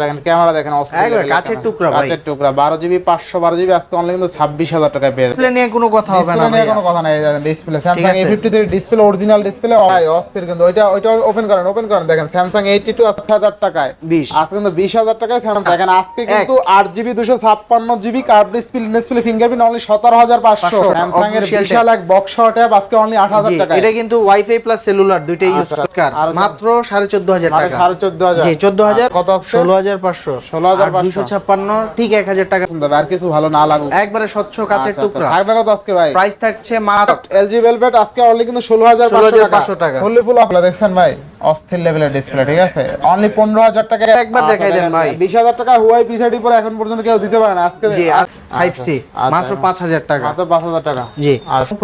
দেখেন ক্যামেরা দেখেন অস্থির একবারে level এর কাচের camera। টুকরা ভাই। টুকরা বারো জিবি পাঁচশো বারো জিবি আজকে অনলাইন কিন্তু ছাব্বিশ হাজার টাকায় পেয়ে ডিসপ্লে নিয়ে কোনো কথা হবে না নিয়ে কোনো কথা নাই display Samsung A fifty three display original display ভাই অস্থির কিন্তু ওইটা ওইটা ওপেন করেন ওপেন করেন দেখেন স্যামসাং এইটটি টু হাজার টাকায়। 20 আজকে কিন্তু বিশ হাজার টাকায় স্যামসাং দেখেন আজকে কিন্তু আট জিবি দুশো ছাপ্পান্ন GB curve display display fingerprint only সতেরো হাজার পাঁচশো। 500 স্যামসাং এর বিশাল এক বক্স ট্যাব আজকে অনলি আট হাজার টাকা এটা কিন্তু ওয়াইফাই প্লাস সেলুলার দুইটাই ইউজ আচ্ছা। মাত্র সাড়ে চোদ্দ হাজার টাকা। সাড়ে চোদ্দ হাজার। চোদ্দ হাজার কত ষোলো হাজার পাঁচশো। 16,500 দুশো ছাপ্পান্ন ঠিক এক হাজার টাকা। আর কিছু ভালো না লাগুক। একবারে স্বচ্ছ কাচের আচ্ছা, টুকরা। আচ্ছা। থাকবে কত আজকে ভাই? প্রাইস থাকছে মাত্র এলজি ভেলভেট আজকে অনলি কিন্তু ষোলো হাজার 16,500 টাকা। ফুললি ফুল অফলা দেখছেন ভাই? অস্থির লেভেলের ডিসপ্লে ঠিক আছে? অনলি পনেরো হাজার টাকা। একবার দেখাই দেন ভাই। বিশ হাজার টাকা হুয়াই পি পরে এখন পর্যন্ত কেউ দিতে পারে না। আজকে সি আচ্ছা, মাত্র পাঁচ হাজার টাকা। মাত্র পাঁচ হাজার টাকা। জি আচ্ছা।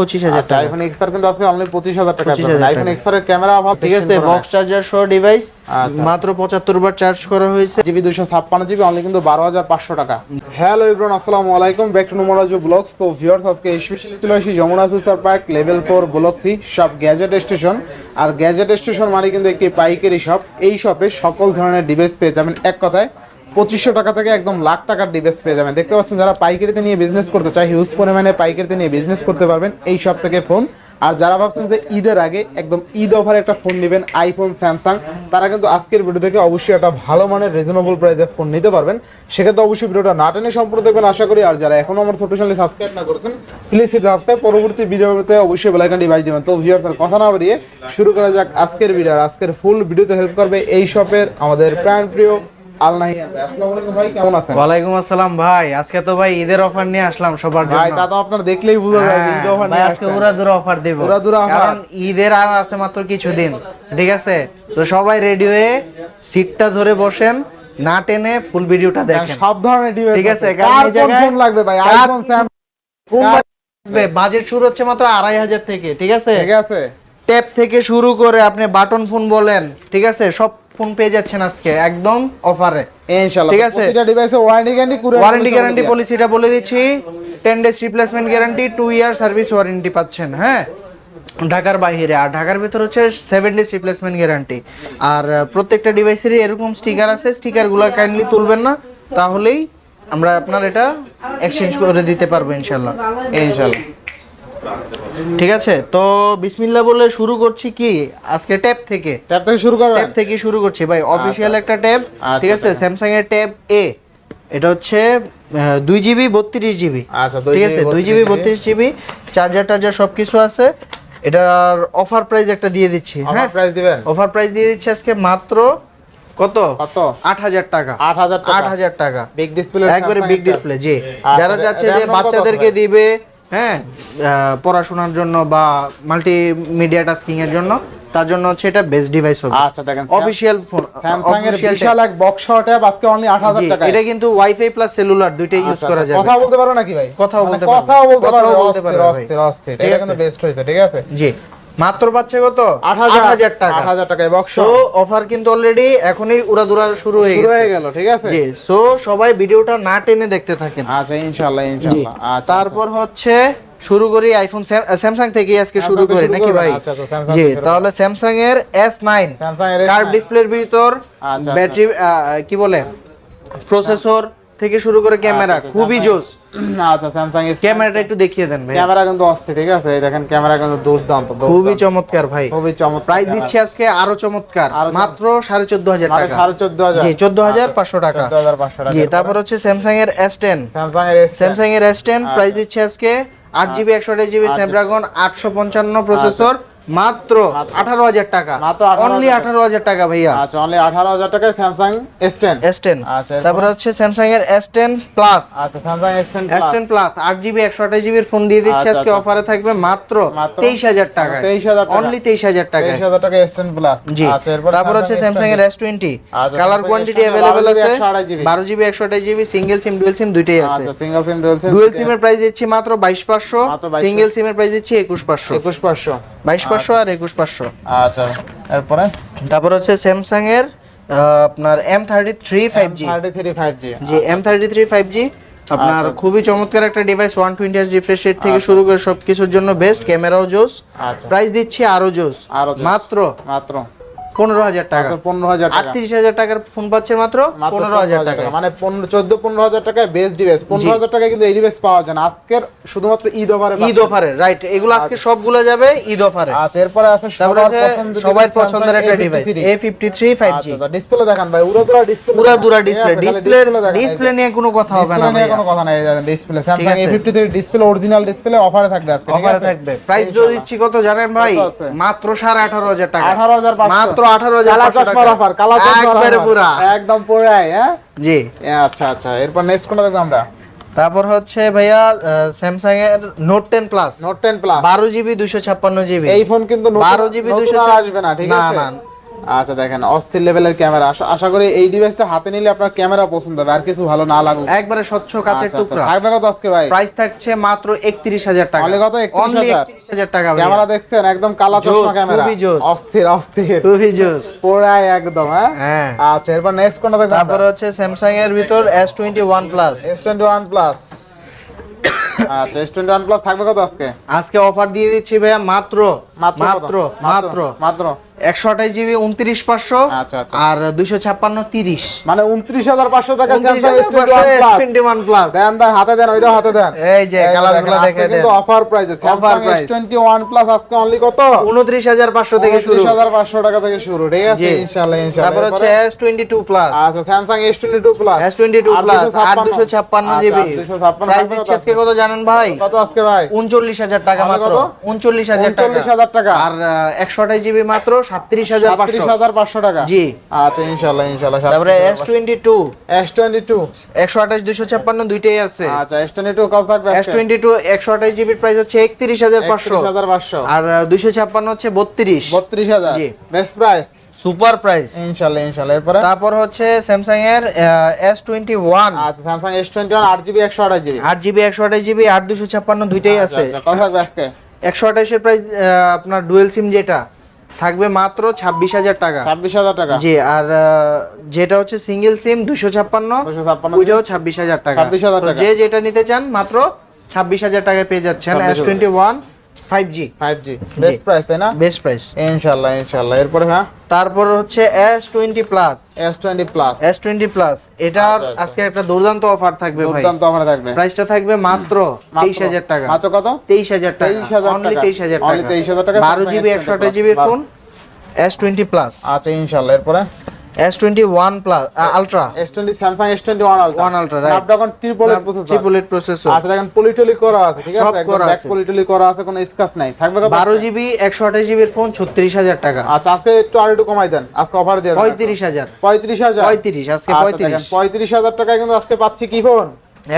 আচ্ছা টাকা। আইফোন এক্স কিন্তু আজকে অনলি পঁচিশ হাজার টাকা আইফোন টাকা। এর ক্যামেরা অভাব ঠিক আছে? বক্স চার্জার সহ ডিভাইস আচ্ছা। মাত্র পঁচাত্তর বার চার্জ করা হয়েছে। জিবি দুশো ছাপ্পান্ন জিবি অনলি কিন্তু বারো হাজার পাঁচশো টাকা। হ্যালো ইব্রান আসসালামু আলাইকুম। ব্যাক টু নুমরাজ ব্লগস তো ভিউয়ার্স আজকে স্পেশালি চলে আসি Jamuna future park level block C gadget station আর গ্যাজেট স্টেশন মানে কিন্তু একটি পাইকারি শপ এই শপে সকল ধরনের ডিভাইস পেয়ে যাবেন এক কথায়। পঁচিশশো টাকা থেকে একদম লাখ টাকার ডিভাইস পেয়ে যাবেন। দেখতে পাচ্ছেন যারা পাইকারিতে নিয়ে বিজনেস করতে চায় হিউজ পরিমাণে পাইকারিতে নিয়ে বিজনেস করতে পারবেন এই সব থেকে ফোন আর যারা ভাবছেন যে ঈদের আগে একদম ঈদ অফারে একটা ফোন নেবেন আইফোন স্যামসাং তারা কিন্তু আজকের ভিডিও থেকে অবশ্যই একটা ভালো মানের রিজনেবল প্রাইসে ফোন নিতে পারবেন। সেক্ষেত্রে অবশ্যই ভিডিওটা না টেনে সম্পূর্ণ দেখবেন, আশা করি। আর যারা এখনও আমার ছোট চ্যানেলে সাবস্ক্রাইব না করেছেন প্লিজ সেটা সাবস্ক্রাইব পরবর্তী ভিডিওতে অবশ্যই বেলাইকান ডিভাইস দেবেন। তো ভিউয়ার্স আর কথা না বাড়িয়ে শুরু করা যাক আজকের ভিডিও আর আজকের ফুল ভিডিওতে হেল্প করবে এই শপের আমাদের প্রাণ প্রিয় আলনাহিয়ান ভাই আসসালামু আলাইকুম ভাই কেমন আছেন? ওয়ালাইকুম আসসালাম ভাই আজকে তো ভাই ঈদের অফার নিয়ে আসলাম সবার জন্য। ভাই তা আপনার দেখলেই বোঝা যায় ঈদ হ্যাঁ, অফার নিয়ে আজকে আসছেন। উড়াদুরা অফার দেব। উড়াদুরা offer। কারণ ঈদের আর আছে মাত্র কিছুদিন ঠিক আছে? তো সবাই রেডি হয়ে সিটটা ধরে বসেন না টেনে ফুল ভিডিওটা দেখেন। সব ধরনের ডিভাইস ঠিক আছে, কার কোন ফোন লাগবে ভাই? আইফোন স্যামসাং বাজেট শুরু হচ্ছে মাত্র আড়াই হাজার থেকে ঠিক আছে? ঠিক আছে। ট্যাব থেকে শুরু করে আপনি বাটন ফোন বলেন ঠিক আছে? সব ফোন পেয়ে যাচ্ছেন আজকে একদম অফারে ইনশাআল্লাহ। ঠিক আছে। প্রতিটা ডিভাইসে ওয়ারেন্টি গ্যারান্টি ওয়ারেন্টি গ্যারান্টি পলিসিটা বলে দিচ্ছি। Ten days replacement guarantee two year service warranty পাচ্ছেন হ্যাঁ? ঢাকার বাইরে। আর ঢাকার ভিতর হচ্ছে সেভেন ডেজ রিপ্লেসমেন্ট গ্যারান্টি আর প্রত্যেকটা ডিভাইসেরই এরকম স্টিকার আছে। স্টিকারগুলো কাইন্ডলি তুলবেন না তাহলেই আমরা আপনার এটা এক্সচেঞ্জ করে দিতে পারব ইনশাল্লাহ ইনশাআল্লাহ। ঠিক আছে? তো বিসমিল্লাহ বলে শুরু করছি কি? আজকে ট্যাব থেকে। ট্যাব থেকে শুরু করবেন ট্যাব থেকে শুরু করছি। ভাই অফিসিয়াল একটা ট্যাব আচ্ছা, ঠিক আছে? স্যামসাং এর ট্যাব এ এটা হচ্ছে দুই জিবি বত্রিশ জিবি। আচ্ছা ঠিক আছে? দুই জিবি বত্রিশ জিবি। চার্জার টার্জার সব কিছু আছে। এটার অফার প্রাইস একটা দিয়ে দিচ্ছি হ্যাঁ? প্রাইস দিবেন? অফার প্রাইস দিয়ে দিচ্ছি আজকে মাত্র কত? কত? আট হাজার টাকা। 8000 টাকা। আট হাজার টাকা। বিগ ডিসপ্লে একবারে বিগ ডিসপ্লে জি। আচ্ছা, যারা যাচ্ছে যে বাচ্চাদেরকে দিবে হ্যাঁ পড়াশোনার জন্য বা মাল্টিমিডিয়া টাস্কিং এর জন্য তার জন্য হচ্ছে এটা বেস্ট ডিভাইস হবে। আচ্ছা দেখেন অফিশিয়াল ফোন স্যামসাং এর বিশাল এক বক্স ট্যাব আজকে অনলি 8000 টাকা এটা কিন্তু ওয়াইফাই প্লাস সেলুলার দুইটাই ইউজ করা যাবে। কথা বলতে পারো নাকি ভাই? কথাও মানে বলতে পারো কথা বলতে পারো। অস্থির অস্থির অস্থির। ঠিক এটা কিন্তু বেস্ট হয়েছে ঠিক আছে? জি। মাত্র পাচ্ছে কত? 8000 টাকা। 8000 টাকা বক্স অফার কিন্তু অলরেডি এখনই উড়াদুরা শুরু হয়ে গেছে। হয়ে গেল ঠিক আছে? জি সো সবাই ভিডিওটা না টেনে দেখতে থাকেন। আচ্ছা ইনশাআল্লাহ ইনশাআল্লাহ আচ্ছা তারপর হচ্ছে শুরু করি আইফোন স্যামসাং থেকে আজকে শুরু করি নাকি ভাই? আচ্ছা, আচ্ছা, জি তাহলে স্যামসাং এর S9 স্যামসাং এর কার্ভ ডিসপ্লের ভিতর আচ্ছা, ব্যাটারি কি বলে? প্রসেসর থেকে শুরু করে ক্যামেরা আচ্ছা, খুবই Samsung- জোস। আচ্ছা স্যামসাং এর ক্যামেরাটা একটু দেখিয়ে দেন ভাই। ক্যামেরা কিন্তু অস্থির ঠিক আছে? এই দেখেন ক্যামেরা কিন্তু দুর্দান্ত। খুবই চমৎকার ভাই। খুবই চমৎকার। প্রাইস দিচ্ছে আজকে আরও চমৎকার মাত্র সাড়ে চোদ্দ হাজার মানে টাকা। সাড়ে চোদ্দ হাজার। জি চোদ্দ হাজার পাঁচশো টাকা। 14,500 টাকা। জি তারপর হচ্ছে স্যামসাং এর এস টেন স্যামসাং এর S10 স্যামসাং এর এস টেন প্রাইস দিচ্ছে আজকে আট জিবি একশো আঠাশ জিবি স্ন্যাপড্রাগন আটশো পঞ্চান্ন প্রসেসর মাত্র আঠারো হাজার টাকা। অনলি আঠারো হাজার টাকা। ভাইয়া। আচ্ছা অনলি আঠারো হাজার টাকায় Samsung S ten S ten আচ্ছা? তারপর হচ্ছে স্যামসাং এর এস টেন প্লাস আচ্ছা Samsung S ten S ten plus আট জিবি একশো আঠাশ জিবির ফোন দিয়ে দিচ্ছে আচ্ছা, আজকে আচ্ছা। অফারে থাকবে মাত্র তেইশ হাজার টাকা 23,000 টাকা। অনলি তেইশ হাজার টাকা তেইশ হাজার টাকা এস টেন প্লাস জি। আচ্ছা তারপর হচ্ছে স্যামসাং এর এস টোয়েন্টি আচ্ছা, কালার কোয়ান্টিটি S20 অ্যাভেলেবেল আছে। 128 GB বারো জিবি একশো আঠাশ GB single SIM dual SIM দুইটাই আছে। আচ্ছা single SIM dual SIM dual সিমের প্রাইস দিচ্ছি মাত্র বাইশ পাঁচশো। 22,500 সিঙ্গেল সিমের প্রাইস দিচ্ছি একুশ পাঁচশো। একুশ পাঁচশো। বাইশ পাঁচশো আর একুশ পাঁচশো। আচ্ছা। এরপরে তারপর হচ্ছে স্যামসাং এর আপনার M thirty three five G G M thirty three five G আপনার আচ্ছা। খুবই চমৎকার একটা device one twenty refresh rate থেকে শুরু করে সবকিছুর জন্য বেস্ট ক্যামেরাও জোস। আচ্ছা। প্রাইস দিচ্ছি আরও জোস। আরও জোস। মাত্র মাত্র। পনেরো হাজার টাকা। পনেরো হাজার আটত্রিশ হাজার টাকার ফোন পাচ্ছেন মাত্র পনেরো হাজার টাকা। মানে চোদ্দ পনেরো হাজার টাকায় বেস্ট ডিভাইস পনেরো হাজার টাকায় কিন্তু এই ডিভাইস পাওয়া যায় না। আজকের শুধুমাত্র ঈদ অফারে ঈদ অফারে রাইট এগুলো আজকে সবগুলো যাবে ঈদ অফারে আচ্ছা এরপরে আছে সবার পছন্দের সবার Samsung পছন্দের একটা device A fifty three five G display দেখান ভাই। উড়াদুরা ডিসপ্লে ডিসপ্লে ডিসপ্লে ডিসপ্লে নিয়ে কোনো কথা হবে না নিয়ে কোনো কথা নাই ডিসপ্লে স্যামসাং আছে। A53 ডিসপ্লে অরিজিনাল ডিসপ্লে অফারে থাকবে আজকে অফারে থাকবে। প্রাইস যদি দিচ্ছি কত জানেন ভাই? মাত্র সাড়ে আঠারো হাজার টাকা। 18,500 মাত্র আঠারো হাজার চশমার অফার কালা চশমার পুরা। একদম পুরাই হ্যাঁ? জি। আচ্ছা আচ্ছা এরপর নেক্সট কোনটা দেখব আমরা? তারপর হচ্ছে ভাইয়া স্যামসাং এর note ten plus note ten plus বারো জিবি দুইশো ছাপ্পান্ন জিবি এই ফোন কিন্তু নতুন- 12 GB নতুন 200 আর আসবে না ঠিক আছে? না। আচ্ছা দেখেন অস্থির লেভেলের ক্যামেরা। আশা করি এই ডিভাইসটা হাতে নিলে আপনার ক্যামেরা পছন্দ হবে আর কিছু ভালো না লাগুক। একবারে স্বচ্ছ কাচের আচ্ছা, আচ্ছা। টুকরা। থাকবে কত আজকে ভাই? প্রাইস থাকছে মাত্র একত্রিশ হাজার টাকা। Only কত? 31,000 টাকা। ক্যামেরা দেখছেন? একদম কালা চশমা ক্যামেরা। অস্থির অস্থির। খুবই জোস পুরাই একদম হ্যাঁ? হ্যাঁ। আচ্ছা এরপর নেক্সট কোনটা দেখব তারপরে হচ্ছে স্যামসাং এর ভিতর S twenty one plus S21 plus আচ্ছা S21 প্লাস থাকবে কত আজকে? আজকে অফার দিয়ে দিচ্ছি ভাইয়া মাত্র মাত্র মাত্র। মাত্র। একশো আঠাশ জিবি উনত্রিশ পাঁচশো আচ্ছা আচ্ছা। আর দুইশো ছাপ্পান্ন তিরিশ। মানে উনত্রিশ হাজার পাঁচশো টাকা উনত্রিশ Samsung হাজার S21 পাঁচশো Plus। টোয়েন্টি ওয়ান প্লাস দেন দেন হাতে দেন হাতে দেন। এই যে কালারগুলো দেখে দেন। অফার প্রাইসে price। S21 প্লাস আজকে অনলি কত? উনত্রিশ হাজার পাঁচশো থেকে শুরু। 39500 টাকা থেকে শুরু ঠিক আছে? তারপর হচ্ছে এস টোয়েন্টি টু প্লাস আচ্ছা Samsung S22 plus S twenty two plus 256 আট দুশো ছাপ্পান্ন আচ্ছা, জিবি। প্রাইস কত দিচ্ছে আজকে কত জানেন ভাই? কত আজকে ভাই? উনচল্লিশ হাজার টাকা মাত্র। উনচল্লিশ হাজার টাকা। 39000 টাকা। আর একশো আঠাশ জিবি মাত্র সাতত্রিশ হাজার পাঁচশো। টাকা। জি। আচ্ছা ইনশাআল্লাহ ইনশাআল্লাহ তারপরে এস টোয়েন্টি টু S22 একশো আঠাশ দুশো ছাপ্পান্ন দুইটাই আছে। আচ্ছা S22 কত থাকবে এস টোয়েন্টি টু একশো আঠাশ জিবির প্রাইস হচ্ছে একত্রিশ হাজার পাঁচশো। 31500 আর দুইশো ছাপ্পান্ন হচ্ছে বত্রিশ। 32000 জি। বেস্ট প্রাইস সুপার প্রাইস ইনশাআল্লাহ ইনশাআল্লাহ এরপরে? তারপর হচ্ছে স্যামসাং এর এস টোয়েন্টি ওয়ান আচ্ছা Samsung S21 8GB 128GB আট জিবি একশো আঠাশ জিবি আট দুশো ছাপ্পান্ন দুইটাই আছে। আচ্ছা, কত থাকবে আজকে? একশো আঠাশের প্রাইস আপনার ডুয়েল সিম যেটা থাকবে মাত্র ছাব্বিশ হাজার টাকা। 26000 টাকা। জি আর যেটা হচ্ছে সিঙ্গেল সিম দুশো ছাপ্পান্ন ওইটাও ছাব্বিশ হাজার টাকা। ছাব্বিশ হাজার টাকা। যে যেটা নিতে চান মাত্র ছাব্বিশ হাজার টাকায় পেয়ে যাচ্ছেন S twenty one five G 5G best price তাই না? বেস্ট প্রাইস ইনশাআল্লাহ ইনশাআল্লাহ। এরপরে হ্যাঁ? তারপর হচ্ছে S twenty plus S20 plus S twenty plus এটার আচ্ছা, আচ্ছা। আজকে একটা দুর্দান্ত অফার থাকবে ভাই। দুর্দান্ত অফারে থাকবে। প্রাইসটা থাকবে মাত্র তেইশ হাজার টাকা। মাত্র কত? তেইশ হাজার টাকা। 23,000 অনলি টাকা। টাকা। 23,000 টাকা। জিবি S20 একশো আঠাশ জিবির ফোন এস টোয়েন্টি প্লাস আচ্ছা ইনশাআল্লাহ। এরপরে? S twenty one plus ultra S20 Samsung S21 Ultra. One Ultra, right. Snapdragon triple eight processor. Triple eight processor আচ্ছা দেখেন পলিটলি করা আছে ঠিক আছে? একদম ব্যাক পলিটলি করা আছে কোনো স্ক্র্যাচ নাই। থাকবে কত? বারো জিবি একশো আঠাশ জিবির ফোন ছত্রিশ হাজার টাকা। আচ্ছা আজকে একটু আর একটু কমাই দেন। আজকে অফার দিয়ে দেন পঁয়ত্রিশ হাজার। পঁয়ত্রিশ হাজার? পঁয়ত্রিশ আজকে পঁয়ত্রিশ। পঁয়ত্রিশ হাজার টাকায় কিন্তু আজকে পাচ্ছি কি phone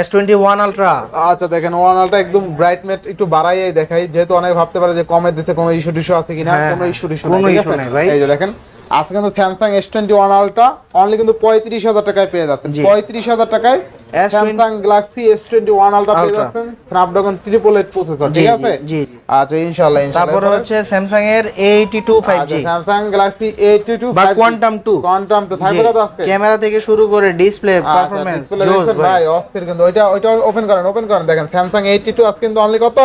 S twenty one ultra আচ্ছা দেখেন ওয়ানালটা একদম ব্রাইটনেট একটু বাড়াইয়াই দেখাই। যেহেতু অনেক ভাবতে পারে যে কমে দিছে কোনো ইস্যু টিস্যু আছে কিনা? হ্যাঁ, কোনো হ্যাঁ। ইস্যু টিস্যু কোনো নাই। এই যে দেখেন আজকে কিন্তু Samsung S twenty one ultra only কিন্তু পঁয়ত্রিশ হাজার টাকায় পেয়ে যাচ্ছে পঁয়ত্রিশ হাজার টাকায় S20 Samsung Galaxy S twenty one পেয়ে যাচ্ছেন। স্ন্যাপড্রাগন ট্রিপল এইট প্রসেসর ঠিক আছে? জি। আচ্ছা ইনশাআল্লাহ ইনশাআল্লাহ। তারপরে হচ্ছে স্যামসাং এর eighty two five G Samsung Galaxy eighty two বা কোয়ান্টাম টু কোয়ান্টাম টু থাকবে কত আজকে? ক্যামেরা থেকে শুরু করে ডিসপ্লে পারফরম্যান্স জোস ভাই। অস্থির কিন্তু। ওইটা ওইটা ওপেন করেন ওপেন করেন। দেখেন স্যামসাং এইটি টু আজকে কিন্তু অনলি কত?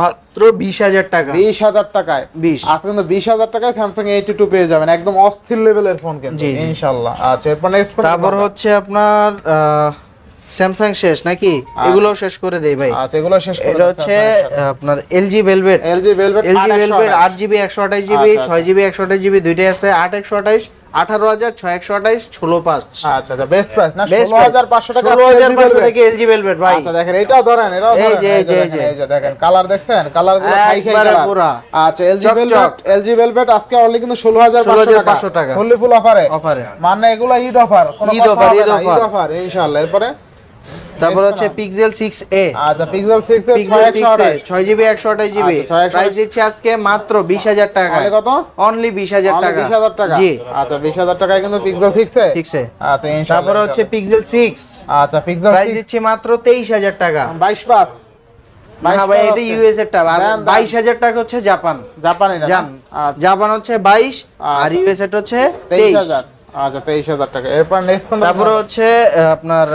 মাত্র বিশ হাজার টাকা। বিশ হাজার টাকায়। বিশ। আজকে কিন্তু বিশ হাজার টাকায় স্যামসাং এইটি টু পেয়ে যাবেন। একদম অস্থির লেভেলের ফোন কিন্তু। ইনশাল্লাহ আচ্ছা এরপর নেক্সট তারপর হচ্ছে আপনার স্যামসাং শেষ নাকি? এগুলো শেষ করে দেই ভাই। আচ্ছা এগুলো শেষ করে এটা হচ্ছে আপনার জিবি একশো আঠাশ জিবি আচ্ছা, ছয় জিবি একশো আঠাশ জিবি দুইটাই আছে। আট একশো আঠাশ আঠারো হাজার ছয় একশো আঠাশ ষোলো পাঁচ। আচ্ছা আচ্ছা বেস্ট প্রাইস না? ষোলো হাজার পাঁচশো টাকা ষোলো হাজার LG পাঁচশো থেকে এলজি ভেলভেট ভাই। আচ্ছা দেখেন এটাও ধরেন এটাও এই যে, এই যে, এই যে। দেখেন কালার দেখছেন? কালারগুলো খাই খাই কালার পুরা। আচ্ছা এলজি ভেলভেট এলজি ভেলভেট আজকে অনলি কিন্তু ষোলো হাজার 16,500 টাকা। ফুললি ফুল অফারে অফারে মানে এগুলো ঈদ অফার ঈদ অফার ইনশাআল্লাহ। এরপরে? তারপর হচ্ছে পিক্সেল সিক্স এ আচ্ছা পিক্সেল 6 এর পিক্সেল 6 সিক্স এ ছয় জিবি একশো আঠাশ জিবি আচ্ছা, 628 প্রাইস দিচ্ছে আজকে মাত্র বিশ হাজার টাকা কত? অনলি বিশ হাজার Only টাকা। 20,000 টাকা। জি। আচ্ছা 20000 টাকায় কিন্তু পিক্সেল 6 এ সিক্স এ আচ্ছা ইনশাআল্লাহ তারপরে হচ্ছে পিক্সেল সিক্স আচ্ছা পিক্সেল প্রাইস দিচ্ছি মাত্র তেইশ হাজার টাকা। 22 পাস ভাই এটা ইউএস এর টাকা আর দেন, দেন। বাইশ হাজার টাকা হচ্ছে জাপান। জাপানি না। জান। আচ্ছা। জাপান হচ্ছে বাইশ আর আচ্ছা। ইউএস এর হচ্ছে তেইশ 23000 আচ্ছা 23000 টাকা। এরপর নেক্সট কোন তারপরে হচ্ছে আপনার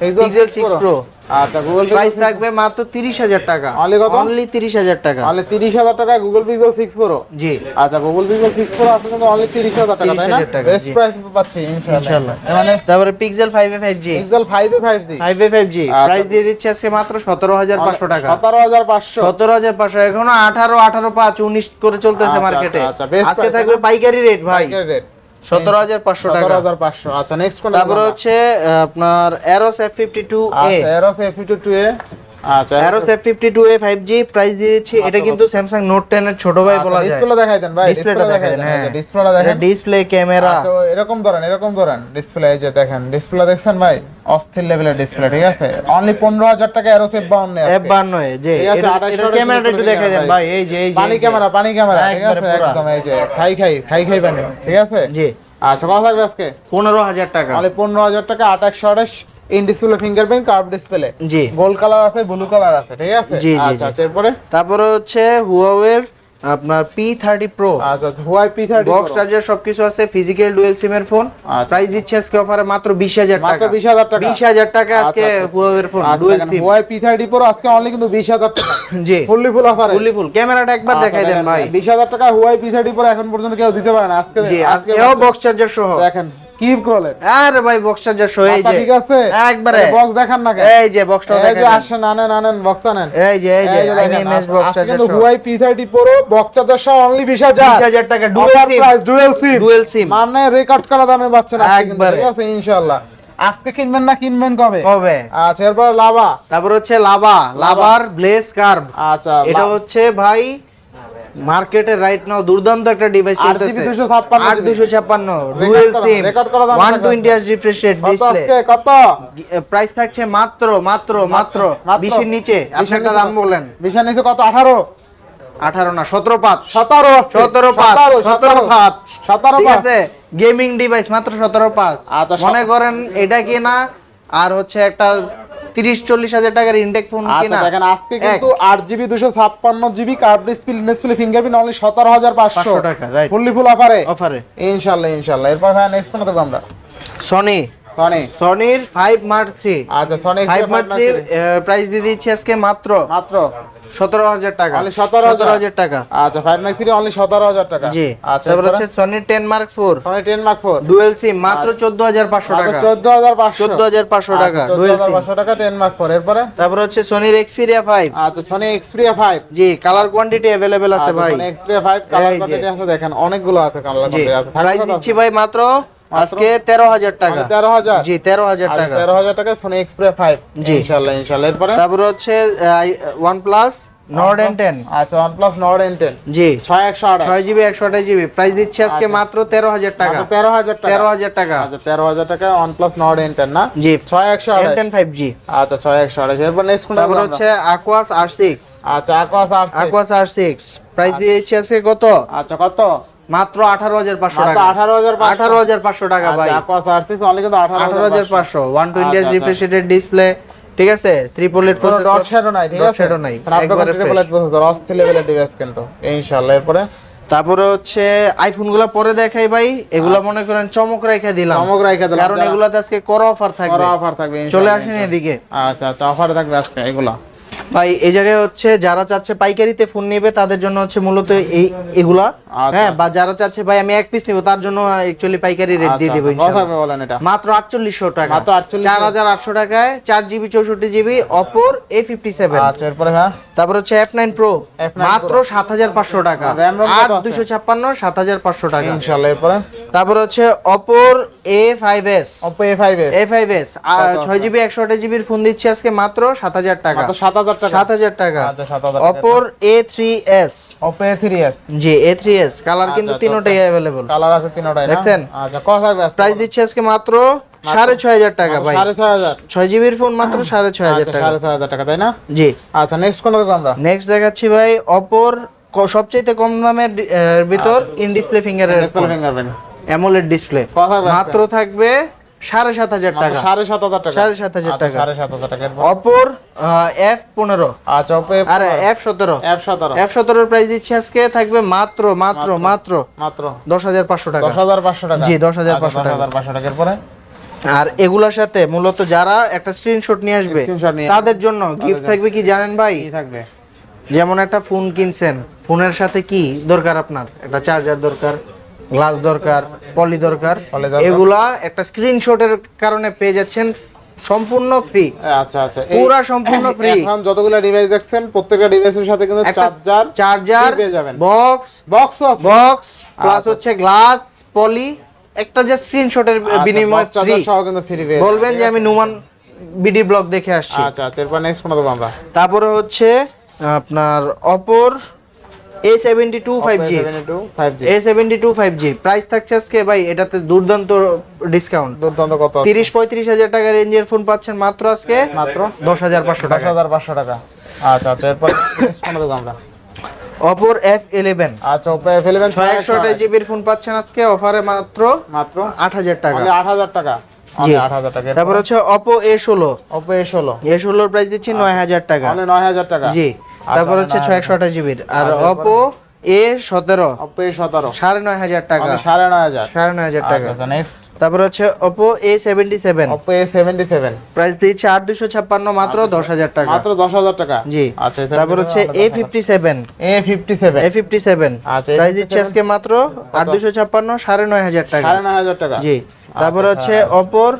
পিক্সেল সিক্স প্রো আচ্ছা গুগল প্রাইস থাকবে মাত্র তিরিশ হাজার টাকা। Only কত? অনলি তিরিশ হাজার টাকা। তাহলে তিরিশ হাজার টাকা গুগল পিক্সেল সিক্স প্রো জি। আচ্ছা গুগল পিক্সেল সিক্স প্রো আছে কিন্তু অনলি তিরিশ হাজার টাকা তাই না? 30,000 বেস্ট প্রাইস পাচ্ছি ইনশাআল্লাহ। মানে তারপরে Pixel five A five G Pixel five A five G five A five G আচ্ছা। প্রাইস দিয়ে দিচ্ছে আজকে মাত্র সতেরো হাজার পাঁচশো টাকা। সতেরো হাজার পাঁচশো। সতেরো হাজার পাঁচশো। এখনও আঠারো আঠারো পাঁচ উনিশ করে চলতেছে আচ্ছা, মার্কেটে আচ্ছা, আচ্ছা, আজকে থাকবে পাইকারি রেট ভাই। রেট সতেরো হাজার পাঁচশো সতেরো টাকা হাজার পাঁচশো। আচ্ছা নেক্সট কোন তারপরে হচ্ছে আপনার Arrows F fifty two A Arrows F two A আচ্ছা two A five G price দিয়ে দিচ্ছি। এটা কিন্তু স্যামসাং নোট টেন এর ছোট ভাই বলা যায়। ডিসপ্লে দেখাই দেন ভাই ডিসপ্লেটা দেখাই দেন হ্যাঁ। ডিসপ্লেটা দেখেন। ডিসপ্লে ক্যামেরা আচ্ছা এরকম ধরেন এরকম ধরেন ডিসপ্লে এই যে দেখেন ডিসপ্লে দেখছেন ভাই? অস্থির লেভেলের ডিসপ্লে ঠিক আছে? অনলি পনেরো হাজার টাকা এরোস এফ বাউন্ন এফ বান্ন যে ঠিক এটা- ক্যামেরাটা একটু দেখাই দেন ভাই এই যে এই যে পানি ক্যামেরা পানি ক্যামেরা ঠিক আছে? একদম এই যে খাই খাই খাই খাই পানি ঠিক আছে? জি। আচ্ছা কত থাকবে আজকে? পনেরো হাজার টাকা। মানে পনেরো হাজার টাকা আঠাশশো আঠাশ in display fingerprint curve display G. Gold colour আছে ব্লু কালার আছে ঠিক আছে? জি, আচ্ছা। আচ্ছা এরপরে? তারপরে হচ্ছে হুয়াওয়ের আপনার পি থার্টি প্রো আচ্ছা আচ্ছা Huawei P thirty box charger সবকিছু আছে ফিজিক্যাল ডুয়েল সিম এর ফোন আচ্ছা। প্রাইস দিচ্ছে আজকে অফারে মাত্র বিশ হাজার মাত্র টাকা। বিশ হাজার টাকা। বিশ হাজার টাকা আজকে আচ্ছা, আচ্ছা। হুয়াওয়ের ফোন আচ্ছা, dual SIM Huawei P thirty pro আজকে অনলি কিন্তু বিশ হাজার টাকা। জি। Fully full offer fully full ক্যামেরাটা একবার দেখাই দেন ভাই। বিশ হাজার টাকা হুয়াই পি থার্টি প্রো এখন পর্যন্ত কেউ দিতে পারে না। আজকে জি আজকে বক্স চার্জার সহ। দেখেন কি বলেন? আরে ভাই বক্স চার্জার সহ যে। ঠিক আছে? একবারে। বক্স দেখান না এই যে বক্সটা এই যে আসেন আনেন আনেন বক্স আনেন। এই যে এই যে এমএমএস বক্স চার্জার সহ Huawei P thirty pro box charger only বিশ হাজার। 20,000 টাকা dual SIM price dual SIM dual SIM মানে রেকর্ড করা দামে পাচ্ছেন একবারে। ঠিক আছে ইনশাআল্লাহ। আজকে কিনবেন না কিনবেন কবে? কবে? আচ্ছা এরপর লাভা। তারপর হচ্ছে লাভা লাভার ব্লেস কার্ভ। আচ্ছা এটা হচ্ছে ভাই মার্কেটে রাইট নাও দুর্দান্ত একটা ডিভাইস চলতেছে। জিবি দুশো ছাপ্পান্ন আট দুশো ছাপ্পান্ন Record ডুয়েল সিম record করা দাম ওয়ান টাকা টোয়েন্টি আছে। আস রিফ্রেশ রেট ডিসপ্লে কত প্রাইস থাকছে মাত্র মাত্র মাত্র মাত্র। বিশের নিচে। আপনি একটা দাম? বলেন বিশাল নিচে কত? আঠারো? আঠারো না সতেরো পাঁচ। সতেরো সতেরো পাঁচ সতেরো পাঁচ। সতেরো ঠিক পাঁচ। আছে? গেমিং ডিভাইস মাত্র সতেরো পাঁচ। আচ্ছা, মনে করেন এটা কিনা আর হচ্ছে একটা তিরিশ চল্লিশ হাজার টাকার ইনটেক ফোন আচ্ছা কিনা। দেখেন আজকে কিন্তু আট জিবি দুশো ছাপ্পান্ন GB curve display display fingerprint only সতেরো হাজার পাঁচশো। টাকা রাইট ফুললি ফুল অফারে অফারে ইনশাল্লাহ ইনশাল্লাহ। এরপর ভাই নেক্সট ফোন দেবো আমরা। সনি সনি সনির ফাইভ মার্ক থ্রি আচ্ছা Sony five mark three price দিয়ে দিচ্ছি আজকে মাত্র মাত্র? সতেরো হাজার টাকা। Only 17,000 টাকা। আচ্ছা ফাইভ মার্ক থ্রি অনলি সতেরো হাজার টাকা। জি। আচ্ছা তারপর হচ্ছে সনির ten mark four Sony ten mark four dual SIM মাত্র চোদ্দ হাজার পাঁচশো টাকা। চোদ্দ হাজার পাঁচশো। চোদ্দ হাজার পাঁচশো টাকা ডুয়েল সিম পাঁচশো টাকা টেন মার্ক ফোর এরপরে? তারপর হচ্ছে সনির এক্সপিরিয়া ফাইভ আচ্ছা Sony Xperia five G colour quantity available আছে ভাই। Sony Xperia five colour quantity আছে দেখেন অনেকগুলো আছে কালার কোয়ান্টিটি আছে। প্রাইস দিচ্ছি ভাই মাত্র আজকে তেরো হাজার টাকা। তেরো হাজার? জি তেরো হাজার টাকা। তেরো হাজার টাকা সনি এক্সপ্রিয়া ফাইভ জি। ইনশাল্লাহ ইনশাল্লাহ এরপরে? তারপর হচ্ছে নট এন টেন আচ্ছা one plus Nord N ten জি। ছয় একশো আঠাশ। ছয় জিবি একশো আঠাশ জিবি। প্রাইস দিচ্ছি আজকে আচ্ছা। মাত্র তেরো হাজার টাকা। মাত্র তেরো হাজার টাকা। তেরো হাজার টাকা। আচ্ছা তেরো হাজার টাকা one plus Nord N ten না? জি। ছয় একশো এন আঠাশ টেন ফাইভ জি আচ্ছা ছয় একশো আঠাশ। এরপর নেক্সট কোনটা তারপর হচ্ছে আর সিক্স আচ্ছা Aquos R Aquos R six price দিয়েছি আজকে কত? আচ্ছা কত? মাত্র আঠারো হাজার পাঁচশো টাকা। আঠারো হাজার পাঁচশো। টাকা ভাই। আঠারো হাজার পাঁচশো। ওয়ান টোয়েন্টি আচ্ছা, রিফ্রেশ ডিসপ্লে ঠিক আছে? ডট শ্যাডো নাই ঠিক নাই, একবারে প্রসেসর অস্থির লেভেলের ডিভাইস কিন্তু ইনশাআল্লাহ। এরপরে? তারপরে হচ্ছে আইফোনগুলা পরে দেখাই ভাই। এগুলা মনে করেন চমক রেখে দিলাম। চমক রাইখা দিলাম কারণ এগুলাতে আজকে কর অফার থাকবে। অফার থাকবে চলে আসেন এদিকে। আচ্ছা আচ্ছা অফার থাকবে আজকে এগুলা। ভাই এই জায়গায় হচ্ছে যারা চাচ্ছে পাইকারিতে ফোন নেবে তাদের জন্য হচ্ছে মূলত এই এগুলা। আচ্ছা। হ্যাঁ বা যারা চাচ্ছে ভাই আমি এক পিস নিব তার জন্য অ্যাকচুয়ালি পাইকারি রেট দিয়ে দেবো আচ্ছা, ইনশাআল্লাহ বলেন এটা। মাত্র আটচল্লিশশো টাকা। মাত্র 4800 চার হাজার আটশো টাকায় চার জিবি চৌষট্টি জিবি অপর এ ফিফটি সেভেন আচ্ছা এরপরে হ্যাঁ। তারপর হচ্ছে এফ নাইন প্রো মাত্র সাত হাজার পাঁচশো টাকা। RAM সাত হাজার পাঁচশো টাকা। ইনশাআল্লাহ এরপরে? তারপর হচ্ছে Oppo A five S A5s A five S কত ছয় জিবি একশো আঠাশ জিবির ফোন দিচ্ছি আজকে মাত্র সাত হাজার টাকা। মাত্র 7000 টাকা। সাত হাজার টাকা। আচ্ছা 7000 টাকা। অপর এ থ্রি এস জি এ থ্রি এস কালার কিন্তু আচ্ছা, তিনোটাই অ্যাভেলেবল কালার আছে তিনটাই দেখছেন? আচ্ছা কত থাকবে প্রাইস দিচ্ছি আজকে মাত্র সাড়ে ছয় হাজার টাকা ভাই। সাড়ে ছয় হাজার। ছয় জিবির ফোন মাত্র সাড়ে ছয় হাজার আচ্ছা, টাকা। সাড়ে ছয় হাজার টাকা তাই না? জি। আচ্ছা নেক্সট কোন আমরা? নেক্সট দেখাচ্ছি ভাই অপর সবচেয়ে কম দামের ভিতর ইন ডিসপ্লে ফিঙ্গারের ফিঙ্গারপ্রিন্ট অ্যামোলেড ডিসপ্লে মাত্র থাকবে সাড়ে সাত হাজার টাকা। সাড়ে সাত হাজার টাকা। সাড়ে সাত হাজার আচ্ছা, টাকা। সাড়ে সাত হাজার টাকা। অপর এফ পনেরো। আচ্ছা আর এফ সতেরো। সতেরো। এফ সতেরোর প্রাইস দিচ্ছে আজকে থাকবে মাত্র মাত্র মাত্র মাত্র দশ হাজার পাঁচশো টাকা। দশ হাজার পাঁচশো টাকা। জি, 10,500 আচ্ছা, টাকা। 10,500 টাকা। আর এগুলোর সাথে মূলত যারা একটা স্ক্রিনশট নিয়ে আসবে তাদের জন্য গিফট থাকবে কি জানেন ভাই? থাকবে? যেমন একটা ফোন কিনছেন। ফোনের সাথে কি দরকার আপনার? একটা চার্জার দরকার। গ্লাস দরকার পলি দরকার। এগুলা একটা স্ক্রিনশটের কারণে পেয়ে যাচ্ছেন সম্পূর্ণ ফ্রি আচ্ছা আচ্ছা। পুরা সম্পূর্ণ ফ্রি এখন যতগুলো ডিভাইস দেখছেন প্রত্যেকটা ডিভাইসের সাথে কিন্তু চার্জার চার্জার পেয়ে যাবেন। বক্স বক্স আছে। বক্স প্লাস আচ্ছা। হচ্ছে গ্লাস পলি একটা যে স্ক্রিনশটের বিনিময়ে ফ্রি চার্জার সহ কিন্তু ফ্রি পেয়ে বলবেন যে আমি নুমান বিডি ব্লগ দেখে আসছি। আচ্ছা আচ্ছা এরপর নেক্সট কোনটা দেবো আমরা। তারপরে হচ্ছে আপনার Oppo A seventy two five G 5G A seventy two five G price থাকছে আজকে ভাই এটাতে দুর্দান্ত ডিসকাউন্ট দুর্দান্ত কত আছে? তিরিশ পঁয়ত্রিশ হাজার টাকা রেঞ্জের ফোন পাচ্ছেন মাত্র আজকে। মাত্র দশ হাজার পাঁচশো দশ টাকা হাজার পাঁচশো টাকা। আচ্ছা আচ্ছা এরপর next দেবো আমরা। অপর এফ ইলেভেন আচ্ছা ফেলবেন ছয় একশো আঠাশ জিবির ফোন পাচ্ছেন আজকে অফারে মাত্র মাত্র? আট হাজার টাকা। আট হাজার তারপর হচ্ছে অপো এ ষোলো। ওপো এ ষোলো। এ ষোলোর প্রাইস দিচ্ছি নয় হাজার টাকা। নয় হাজার টাকা। জি। তারপর হচ্ছে ছয় একশো আঠাশ জিবির। আর অপো এ সতেরো। এ সতেরো। সাড়ে নয় হাজার টাকা। সাড়ে নয় হাজার। সাড়ে নয় হাজার টাকা। আচ্ছা আচ্ছা নেক্সট তারপর হচ্ছে Oppo A seventy seven Oppo A seventy seven price দিচ্ছে আট দুশো ছাপ্পান্ন মাত্র দশ হাজার টাকা। মাত্র দশ হাজার টাকা। জি। আচ্ছা তারপর হচ্ছে A fifty seven A fifty seven A fifty seven আচ্ছা, প্রাইস দিচ্ছে আজকে মাত্র আট দুশো ছাপ্পান্ন সাড়ে নয় হাজার টাকা। সাড়ে নয় হাজার টাকা। জি। তারপর হচ্ছে অপোর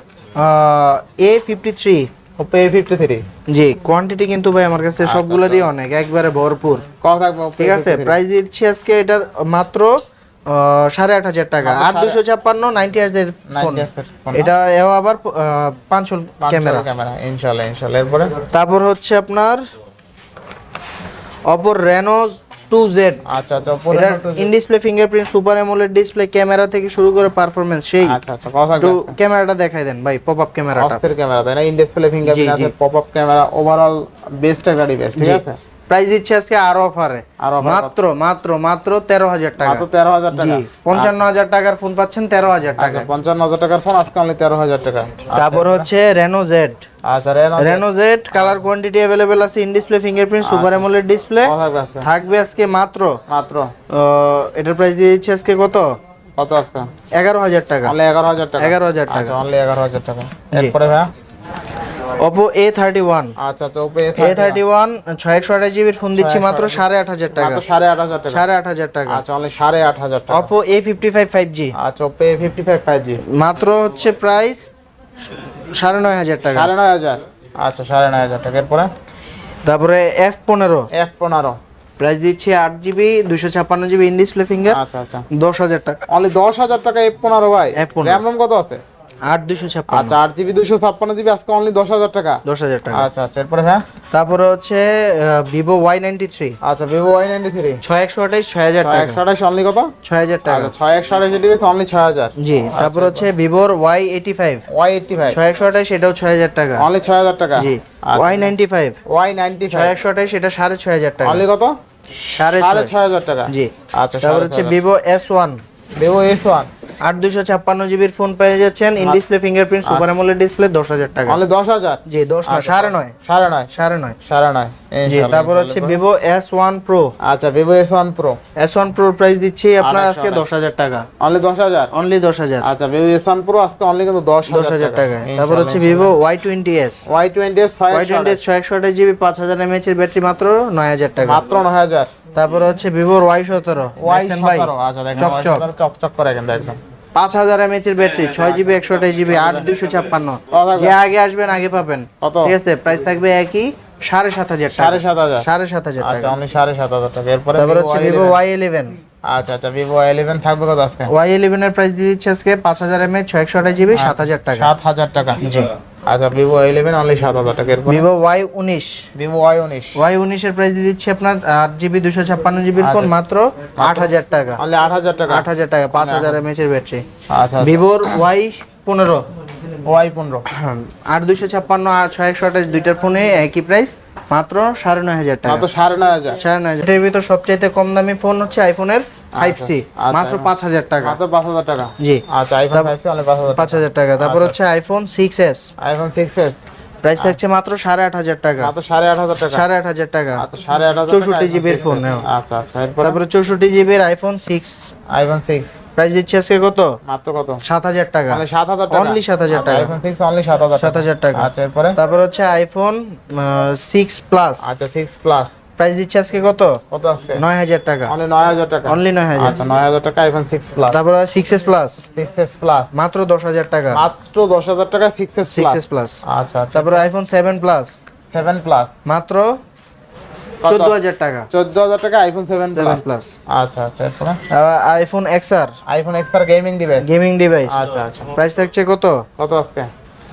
A fifty three Oppo A fifty three G quantity কিন্তু ভাই আমার কাছে সবগুলোরই অনেক একবারে ভরপুর। কত থাকবে ঠিক আছে A53? প্রাইস দিচ্ছি আজকে এটা মাত্র সাড়ে আট হাজার টাকা। আট দুশো ছাপ্পান্ন নাইনটি হাজার ফোন 90 Hz এর phone না? এটা এও আবার পাঁচ ক্যামেরা এরপরে? তারপর হচ্ছে আপনার অপর রেনো টু জেড আচ্ছা আচ্ছা এটা in display fingerprint super AMOLED display camera থেকে শুরু করে পারফরম্যান্স সেই আচ্ছা আচ্ছা একটু ক্যামেরাটা দেখাই দেন ভাই পপ আপ ক্যামেরাটা অস্থির ক্যামেরা তাই না? ইন ডিসপ্লে ফিঙ্গারপ্রিন্ট আছে pop up camera overall best একটা ডিভাইস ঠিক আছে? প্রাইস দিচ্ছে আজকে আরও অফারে মাত্র মাত্র মাত্র তেরো হাজার টাকা। মাত্র তেরো হাজার টাকা। পঞ্চান্ন হাজার টাকার ফোন পাচ্ছেন তেরো হাজার টাকা আচ্ছা পঞ্চান্ন হাজার টাকার ফোন আজকে অনলি তেরো হাজার টাকা। তারপর হচ্ছে রেনো জেড আচ্ছা Reno Z colour quantity available আছে in display fingerprint super AMOLED display থাকবে আজকে। মাত্র। মাত্র। এটার প্রাইস দিয়ে দিচ্ছে আজকে কত? কত আজকে? এগারো হাজার টাকা। এগারো হাজার টাকা। এগারো হাজার টাকা। আচ্ছা অনলি এগারো হাজার টাকা। এরপরে ভাইয়া? থার্টি ওয়ান আচ্ছা আচ্ছা ছয় একশো আঠাশ জিবির ফোন দিচ্ছি মাত্র সাড়ে আট হাজার টাকা। মাত্র সাড়ে আট হাজার টাকা। সাড়ে আট হাজার টাকা। আচ্ছা অনলি সাড়ে আট হাজার টাকা। ফাইভ ফাইভ জি আচ্ছা ফাইভ ফাইভ জি মাত্র হচ্ছে প্রাইস সাড়ে নয় হাজার টাকা। সাড়ে নয় হাজার। আচ্ছা সাড়ে নয় হাজার টাকা। এরপরে? তারপরে এফ পনেরো। এফ পনেরো। প্রাইস দিচ্ছি আট জিবি দুশো ছাপ্পান্ন জিবি ইন ডিসপ্লে ফিঙ্গার আচ্ছা আচ্ছা। দশ হাজার টাকা। অনলি দশ হাজার টাকা এফ পনেরো ভাই। F15 র্যাম রোম কত আছে? আট দুশো ছাপ্পান্ন। আচ্ছা আট জিবি দুশো ছাপ্পান্ন জিবি আজকে অনলি দশ হাজার টাকা? দশ হাজার টাকা। আচ্ছা আচ্ছা এরপরে হ্যাঁ? তারপরে হচ্ছে ভিভো ওয়াই নাইনটি থ্রি। আচ্ছা ভিভো ওয়াই নাইনটি থ্রি। ছয় একশো আঠাইশ ছয় হাজার টাকা। একশো আঠাশ অনলি কত? ছয় হাজার টাকা। আচ্ছা ছয় একশো ডিভাইস অনলি ছয় হাজার জি তারপর হচ্ছে ভিভোর Y eighty five. Y five. ছয় একশো আঠাইশ এটাও ছয় হাজার টাকা। অনলি ছয় হাজার টাকা? জি আচ্ছা। Y ninety five. Y ninety ছয় একশো আঠাইশ এটা সাড়ে ছয় হাজার টাকা। অনলি কত? সাড়ে ছয়। হাজার টাকা। জি আচ্ছা তারপর হচ্ছে Vivo S one. Vivo S one. আট দুশো ছাপ্পান্ন জিবির ফোন পেয়ে যাচ্ছেন। In display fingerprint super AMOLED display দশ হাজার টাকা। অনলি দশ হাজার? জি দশ নয় সাড়ে নয়। সাড়ে নয়। সাড়ে নয়। সাড়ে নয়। জি তারপর হচ্ছে ভিভো এস ওয়ান প্রো আচ্ছা Vivo S one pro S one প্রোর price দিচ্ছি আপনার আজকে দশ হাজার টাকা। অনলি দশ হাজার? অনলি দশ হাজার। আচ্ছা ভিভো এস ওয়ান প্রো আজকে অনলি কিন্তু দশ দশ হাজার টাকা। তারপর হচ্ছে Vivo Y twenty S Y twenty S Y twenty S ছয় একশো আঠাশ জিবি পাঁচ হাজার এমএচ এর ব্যাটারি মাত্র নয় হাজার টাকা। মাত্র নয় হাজার। তারপর হচ্ছে ভিভোর ওয়াই সতেরো ওয়াই সতেরো আচ্ছা দেখেন চকচক। চকচক চকচক করে কিন্তু একদম। পাঁচ হাজার এমএচ এর ব্যাটারি ছয় জিবি একশো আঠাশ জিবি আট দুশো ছাপ্পান্ন। যে আগে আসবেন আগে পাবেন। ঠিক আছে প্রাইস থাকবে একই সাড়ে সাত হাজার সাড়ে সাত হাজার। সাড়ে সাত হাজার আচ্ছা টাকা। অনলি সাড়ে সাত হাজার টাকা। এরপরে তারপর হচ্ছে ভিভো ওয়াই ইলেভেন আচ্ছা আচ্ছা ভিভো ওয়াই ইলেভেন থাকবে কত আজকে? ওয়াই ইলেভেন এর প্রাইস দিয়ে দিচ্ছে আজকে পাঁচ হাজার এমএচ ছয় একশো আঠাশ জিবি সাত হাজার টাকা। সাত হাজার টাকা। জি আচ্ছা ভিভো ওয়াই ইলেভেন অনলি সাত হাজার টাকা। এরপরে? ভিভো ওয়াই উনিশ। ভিভো ওয়াই উনিশ। ওয়াই উনিশের প্রাইস দিয়ে দিচ্ছি আপনার আট জিবি দুশো ছাপ্পান্ন জিবির ফোন মাত্র আট হাজার টাকা। অনলি আট হাজার টাকা? আট হাজার টাকা পাঁচ হাজার এমএচ এর ব্যাটারি আচ্ছা ভিভোর ওয়াই পনেরো। ওয়াই পনেরো। আট দুশো ছাপ্পান্ন আর ছয় একশো আঠাশ দুইটার ফোনে একই প্রাইস মাত্র সাড়ে নয় হাজার টাকা। মাত্র সাড়ে নয় হাজার। সাড়ে নয় হাজার। এটার ভিতর সবচাইতে কম দামি ফোন হচ্ছে আইফোনের ফাইভ আচ্ছা, মাত্র হাজার টাকা হাজার টাকা জি আচ্ছা আইফোন ফাইভ অনলি হাজার হাজার টাকা তারপর আচ্ছা। হচ্ছে iPhone six S iPhone six S price থাকছে মাত্র সাড়ে আট হাজার টাকা মাত্র সাড়ে আট হাজার টাকা সাড়ে আট হাজার টাকা আচ্ছা সাড়ে আট হাজার 64 GB র ফোন নাও। আচ্ছা আচ্ছা তারপরে চৌষট্টি জিবির iPhone six iPhone six price দিচ্ছে আজকে কত মাত্র কত সাত হাজার টাকা মানে সাত হাজার টাকা Only 7,000 টাকা। আইফোন সিক্স অনলি সাত হাজার সাত হাজার টাকা আচ্ছা এরপরে তারপর হচ্ছে আইফোন সিক্স প্লাস আচ্ছা সিক্স প্লাস প্রাইস দিচ্ছে আজকে কত? কত আজকে? নয় হাজার টাকা। অনলি নয় হাজার টাকা। অনলি নয় হাজার। আচ্ছা নয় হাজার টাকা আইফোন সিক্স প্লাস তারপর six S plus six S plus মাত্র দশ হাজার টাকা। মাত্র দশ হাজার টাকা six S six plus S plus আচ্ছা আচ্ছা। তারপর iPhone seven plus seven plus মাত্র চোদ্দ হাজার টাকা। চোদ্দ হাজার টাকা iPhone seven seven plus plus আচ্ছা আচ্ছা এরপরে? IPhone XR iPhone X R gaming device gaming device আচ্ছা আচ্ছা। প্রাইস থাকছে কত? কত আজকে?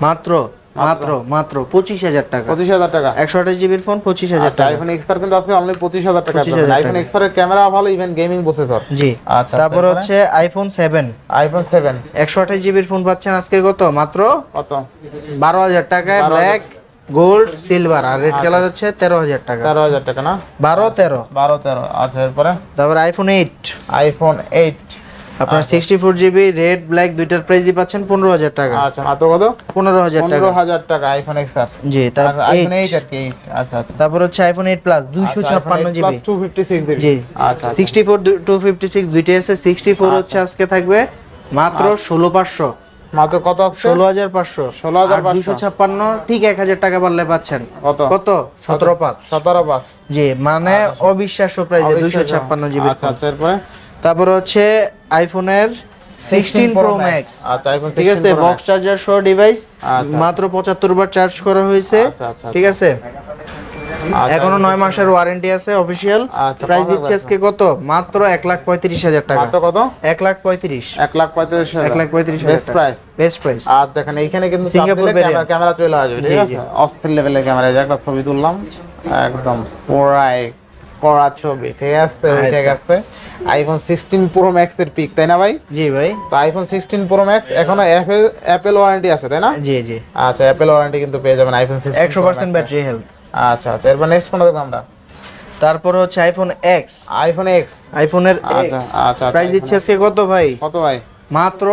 মাত্র মাত্র মাত্র পঁচিশ হাজার টাকা। পঁচিশ হাজার টাকা। একশো আঠাশ জিবির ফোন পঁচিশ হাজার আচ্ছা টাকা আইফোন এক্স আর কিন্তু আজকে অনলি পঁচিশ হাজার টাকা 25,000 আইফোন টাকা। এক্সের ক্যামেরা ভালো ইভেন গেমিং প্রসেসর জি আচ্ছা তারপর হচ্ছে আইফোন সেভেন আইফোন সেভেন একশো আঠাশ জিবির ফোন পাচ্ছেন আজকে কত? মাত্র কত? বারো হাজার টাকায় ব্ল্যাক গোল্ড সিলভার আর রেড কালার হচ্ছে তেরো হাজার টাকা। তেরো হাজার টাকা না? বারো তেরো। বারো তেরো। আচ্ছা এরপরে? তারপর আইফোন এইট আইফোন এইট আপনার sixty four GB red black দুইটার প্রাইসই পাচ্ছেন পনেরো হাজার টাকা। আচ্ছা মাত্র কত? পনেরো হাজার টাকা। পনেরো হাজার টাকা আইফোন এক্স আর জি তারপর আইফোন এইট এইট আর কি আচ্ছা আচ্ছা। তারপর হচ্ছে আইফোন এইট প্লাস দুইশো ছাপ্পান্ন GB two fifty six GB জি। আচ্ছা আচ্ছা। Sixty four two fifty six দুইটাই আছে। সিক্সটি ফোর হচ্ছে আজকে থাকবে মাত্র ষোলো পাঁচশো। মাত্র কত পাঁচশো। 16,500 দুশো ছাপ্পান্ন ঠিক এক হাজার টাকা বাড়লে পাচ্ছেন। কত? কত? সতেরো পাঁচ। সতেরো পাঁচ। জি মানে অবিশ্বাস্য প্রাইসে দুইশো ছাপ্পান্ন জিবি আচ্ছা আচ্ছা এরপরে? তারপর হচ্ছে আইফোনের সিক্সটিন প্রো ম্যাক্স আচ্ছা আইফোন ঠিক আছে বক্স চার্জার সহ ডিভাইস আচ্ছা। মাত্র পঁচাত্তর বার চার্জ করা হয়েছে। আচ্ছা, আচ্ছা, ঠিক আছে? এখনও নয় মাসের ওয়ারেন্টি আছে অফিসিয়াল আচ্ছা, প্রাইস দিচ্ছে আজকে কত? মাত্র এক লাখ পঁয়ত্রিশ হাজার টাকা। মাত্র কত? এক লাখ পঁয়ত্রিশ। এক লাখ পঁয়ত্রিশ এক লাখ পঁয়ত্রিশ হাজার বেস্ট প্রাইস বেস্ট প্রাইস আর দেখেন এইখানে কিন্তু সিঙ্গাপুর variant। ক্যামেরা চলে আসবে ঠিক আছে? অস্থির লেভেলের ক্যামেরা যে একটা ছবি তুললাম একদম পুরাই কড়া ছবি ঠিক আছে? উঠে গেছে। আইফোন সিক্সটিন প্রো ম্যাক্স এর পিক তাই না ভাই? জি ভাই। তো আইফোন সিক্সটিন প্রো ম্যাক্স এখনও অ্যাপেল অ্যাপেল ওয়ারেন্টি আছে তাই না? জি জি। আচ্ছা অ্যাপেল ওয়ারেন্টি কিন্তু পেয়ে যাবেন আইফোন একশো পার্সেন্ট ব্যাটারি হেলথ আচ্ছা আচ্ছা। এরপর নেক্সট কোনটা দেখব আমরা। তারপর হচ্ছে আইফোন এক্স আইফোন এক্স আইফোনের আচ্ছা আচ্ছা প্রাইস দিচ্ছে আজকে কত ভাই? কত ভাই? মাত্র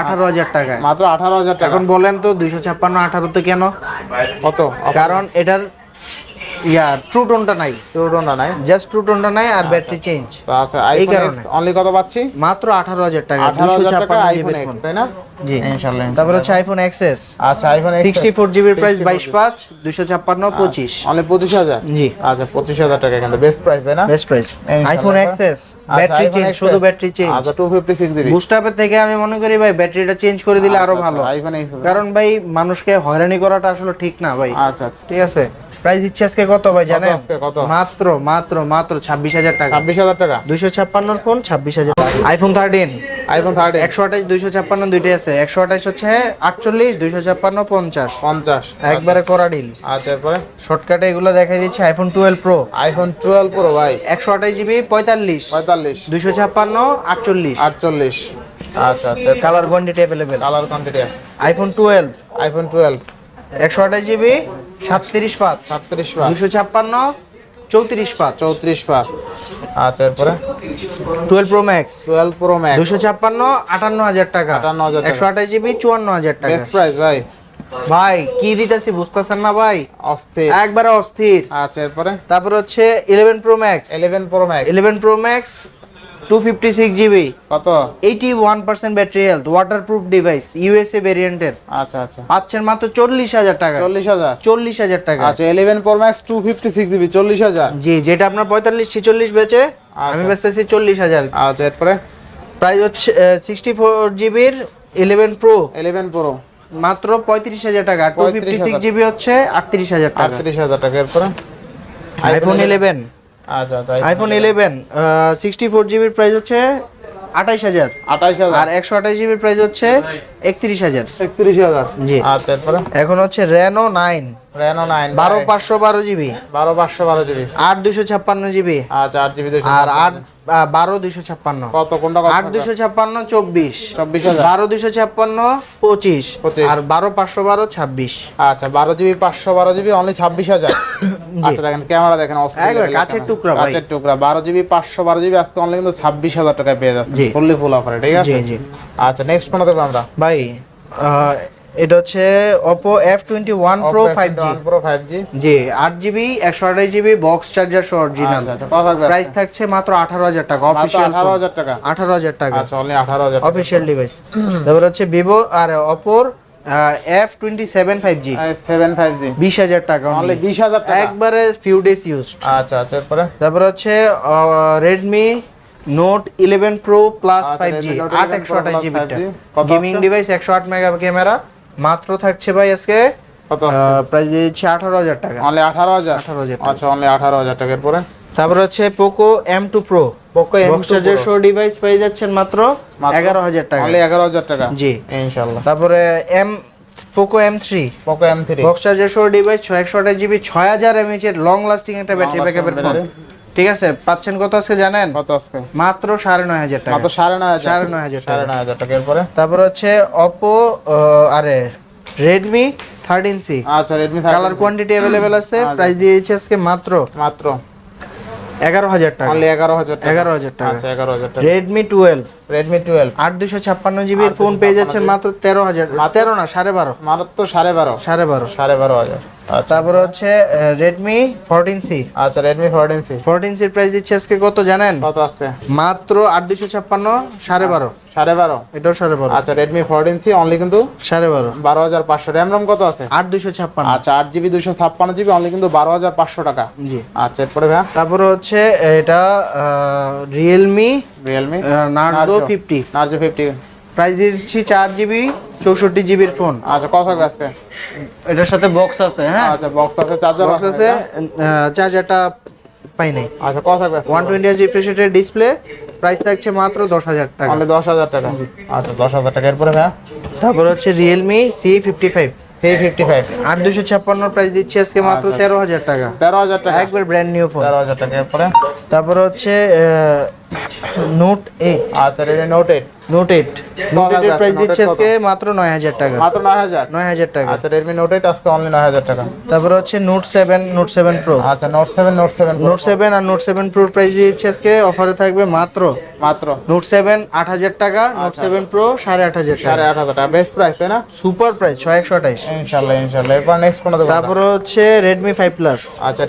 আঠারো হাজার টাকায়। মাত্র আঠারো হাজার টাকা। এখন বলেন তো দুইশো ছাপ্পান্ন আঠারোতে কেন? কত? কারণ এটার ইয়া নাই। জাস্ট ট্রুটোনটা নাই? আর ব্যাটারি চেঞ্জ আচ্ছা আইফোন এক্স অনলি কত পাচ্ছি? মাত্র টাকা আইফোন জিবির এক্স তাই না? জি। ইনশাআল্লাহ তারপর হচ্ছে আইফোন এক্সএস আচ্ছা আইফোন প্রাইস অনলি জি। আচ্ছা হাজার টাকা কিন্তু বেস্ট প্রাইস তাই না? বেস্ট প্রাইস আইফোন এক্সএস আচ্ছা, ব্যাটারি চেঞ্জ শুধু ব্যাটারি চেঞ্জ আচ্ছা জিবি বুস্টাপের থেকে আমি মনে করি ভাই ব্যাটারিটা চেঞ্জ করে দিলে আরও ভালো। আইফোন এক্স কারণ ভাই মানুষকে হয়রানি করাটা আসলে ঠিক না ভাই। আচ্ছা আচ্ছা। ঠিক আছে? প্রাইস দিচ্ছে আজকে কত ভাই জানেন? মাত্র মাত্র মাত্র ছাব্বিশ হাজার টাকা। ছাব্বিশ হাজার টাকা? দুইশো ছাপ্পান্নর ফোন ছাব্বিশ হাজার। আইফোন থার্টিন আইফোন থার্টি একশো আঠাশ দুইশো ছাপ্পান্ন দুইটাই আছে। একশো আঠাশ হচ্ছে আটচল্লিশ দুইশো ছাপ্পান্ন পঞ্চাশ। পঞ্চাশ। একবারে করা ডিল আচ্ছা এরপরে? শর্টকাটে এগুলো দেখাই দিচ্ছে iPhone twelve pro iPhone twelve pro ভাই। একশো আঠাশ জিবি পঁয়তাল্লিশ। পঁয়তাল্লিশ। দুইশো ছাপ্পান্ন আটচল্লিশ। আটচল্লিশ। আচ্ছা আচ্ছা। Colour quantity available colour quantity iPhone twelve iPhone twelve একশো আঠাশ জিবি সাতত্রিশ পাঁচ। সাতত্রিশ পাঁচ। দুশো ছাপ্পান্ন চৌত্রিশ পাঁচ চৌত্রিশ পাঁচ। আচ্ছা এরপরে? Twelve pro max. Twelve pro max. দুশো ছাপ্পান্ন আটান্ন হাজার টাকা। 58,000 টাকা। একশো আঠাশ জিবি চুয়ান্ন হাজার টাকা। বেস্ট প্রাইস ভাই। ভাই কি দিতেছি বুঝতেছেন না ভাই? অস্থির। একবারে অস্থির। আচ্ছা এরপরে? তারপর হচ্ছে eleven pro max eleven pro max eleven pro max two fifty six GB কত? Eighty one percent battery health waterproof device USA ভেরিয়েন্টের আচ্ছা আচ্ছা। পাচ্ছেন মাত্র চল্লিশ হাজার টাকা। চল্লিশ হাজার? চল্লিশ হাজার টাকা। আচ্ছা eleven pro max two fifty six GB চল্লিশ হাজার? জি যেটা আপনার পঁয়তাল্লিশ ছেচল্লিশ বেচে আমি বেচতেছি চল্লিশ হাজার। আচ্ছা এরপরে? প্রাইস হচ্ছে সিক্সটি ফোর জিবির ইলেভেন প্রো ইলেভেন প্রো মাত্র পঁয়ত্রিশ হাজার টাকা টু ফিফটি সিক্স জিবি হচ্ছে আটত্রিশ হাজার টাকা। আটত্রিশ হাজার টাকা এরপরে? আইফোন ইলেভেন আচ্ছা আচ্ছা আইফোন ইলেভেন সিক্সটি ফোর জিবির প্রাইস হচ্ছে আঠাইশ হাজার। আঠাইশ আর হাজার একশো আঠাশ জিবির প্রাইস হচ্ছে একত্রিশ হাজার। একত্রিশ হাজার। জি। আচ্ছা এরপরে? এখন হচ্ছে রেনো নাইন রেনো নাইন বারো পাঁচশো বারো জিবি। বারো পাঁচশো বারো জিবি। আট দুশো ছাপ্পান্ন জিবি। আচ্ছা আট জিবি আর আট বারো দুশো ছাপ্পান্ন। কত কোনটা আট দুশো ছাপ্পান্ন চব্বিশ। চব্বিশ বারো দুশো ছাপ্পান্ন পঁচিশ। আর বারো পাঁচশো বারো ছাব্বিশ। আচ্ছা বারো জিবি পাঁচশো বারো জিবি অনলি ছাব্বিশ হাজার। আচ্ছা দেখেন ক্যামেরা দেখেন কাছের টুকরা। কাছের টুকরা। বারো জিবি পাঁচশো বারো জিবি আজকে অনলি কিন্তু ছাব্বিশ হাজার টাকায় পেয়ে যাচ্ছে জি। ফুললি ফুল অফারে ঠিক আছে? আচ্ছা নেক্সট কোনটা আমরা। ভাই এটা হচ্ছে Oppo F21 Pro 5G pro five G জি আট জিবি একশো আঠাশ জিবি বক্স চার্জার সহ অরিজিনাল আচ্ছা থাকবে প্রাইস থাকছে মাত্র আঠারো হাজার টাকা মাত্র অফিসিয়াল আঠারো হাজার টাকা। আঠারো হাজার টাকা। আচ্ছা অনলি আঠারো হাজার অফিসিয়াল ডিভাইস তারপর হচ্ছে ভিভো আর অপোর F twenty seven five G seven five G বিশ হাজার টাকা অনলি only। বিশ হাজার টাকা। একবারে ফিউ ডেজ ইউজড আচ্ছা আচ্ছা এরপরে? তারপর হচ্ছে Redmi note eleven pro plus আচ্ছা, ফাইভ জি আট একশো Pro আঠাশ Plus জিবিটা 5G কত গেমিং ডিভাইস একশো আট মেগা ক্যামেরা মাত্র থাকছে ভাই আজকে কত প্রাইস দিচ্ছি আঠারো হাজার টাকা। অনলি আঠারো হাজার? আঠারো হাজার টাকা। আচ্ছা অনলি আঠারো হাজার টাকা এরপরে তারপর হচ্ছে Poco M two pro Poco M charger show device পেয়ে যাচ্ছেন মাত্র মাত্র? এগারো হাজার টাকা। অনলি এগারো হাজার টাকা? জি। ইনশাল্লাহ তারপরে M Poco M three Poco M three box charger সহ ডিভাইস ছয় একশো আঠাশ জিবি ছয় হাজার এমএইচ এর লং লাস্টিং একটা ব্যাটারি ব্যাকআপের ফোন। ঠিক আছে পাচ্ছেন কত আজকে জানেন? কত আজকে? মাত্র সাড়ে নয় হাজার টাকা। মাত্র সাড়ে নয় হাজার। সাড়ে নয় হাজার টাকা। সাড়ে নয় হাজার টাকা এরপরে? তারপর হচ্ছে অপো আরে রেডমি থার্টিন সি আচ্ছা রেডমি কালার কোয়ান্টিটি অ্যাভেলেবেল আছে আচ্ছা। প্রাইস দিয়ে দিচ্ছে আজকে মাত্র মাত্র। এগারো হাজার টাকা। অনলি এগারো হাজার টাকা। এগারো হাজার টাকা। আচ্ছা এগারো হাজার টাকা। রেডমি টুয়েলভ রেডমি টুয়েলভ আট দুশো ছাপ্পান্ন জিবির ফোন পেয়ে যাচ্ছেন মাত্র তেরো হাজার তেরো না সাড়ে বারো। মাত্র সাড়ে বারো। সাড়ে বারো। সাড়ে বারো হাজার। আচ্ছা তারপর হচ্ছে ফোরটিন সি আচ্ছা রেডমি ফোরটিন সি ফোরটিন সির প্রাইস দিচ্ছে আজকে কত জানেন? কত আজকে? মাত্র আট দুশো ছাপ্পান্ন সাড়ে বারো। সাড়ে বারো? এটাও সাড়ে বারো। আচ্ছা রেডমি ফোরটিন সি অনলি কিন্তু সাড়ে বারো। বারো হাজার পাঁচশো। র্যাম রম কত আছে? আট দুশো ছাপ্পান্ন। আচ্ছা আট জিবি দুশো ছাপ্পান্ন জিবি অনলি কিন্তু বারো হাজার পাঁচশো টাকা। জি। আচ্ছা এরপরে ভাইয়া? তারপরে হচ্ছে এটা Realme Realme Narzo fifty Narzo fifty price দিচ্ছি চার জিবি চৌষট্টি জিবির ফোন। আচ্ছা কত থাকবে আজকে? এটার সাথে বক্স আছে হ্যাঁ? আচ্ছা বক্স আছে চার্জার বক্স আছে চার্জারটা পাই নাই। আচ্ছা কত থাকবে আজকে? ওয়ান টোয়েন্টি আশি রিফ্রেশের ডিসপ্লে প্রাইস থাকছে মাত্র দশ হাজার টাকা। অনলি দশ হাজার টাকা। আচ্ছা দশ হাজার টাকা। এরপরে ভাইয়া? তারপর হচ্ছে Realme C fifty five C fifty five আট দুশো ছাপ্পান্ন প্রাইস দিচ্ছি আজকে মাত্র আচ্ছা। তেরো হাজার টাকা। তেরো হাজার টাকা। একবার ব্র্যান্ড নিউ ফোন তেরো হাজার টাকা। এরপরে? তারপর হচ্ছে নোট এইট আচ্ছা নোট নোট নোট প্রাইস দিচ্ছে আজকে মাত্র টাকা। মাত্র টাকা। আচ্ছা আজকে অনলি টাকা। তারপর হচ্ছে নোট নোট প্রো আচ্ছা নোট নোট নোট আর নোট প্রাইস দিচ্ছে আজকে। অফারে থাকবে মাত্র নোট টাকা নোট প্রো সাড়ে টাকা। বেস্ট প্রাইস তাই না? সুপার প্রাইস এরপর নেক্সট কোনো দেবো তারপর হচ্ছে রেডমি ফাইভ প্লাস আচ্ছা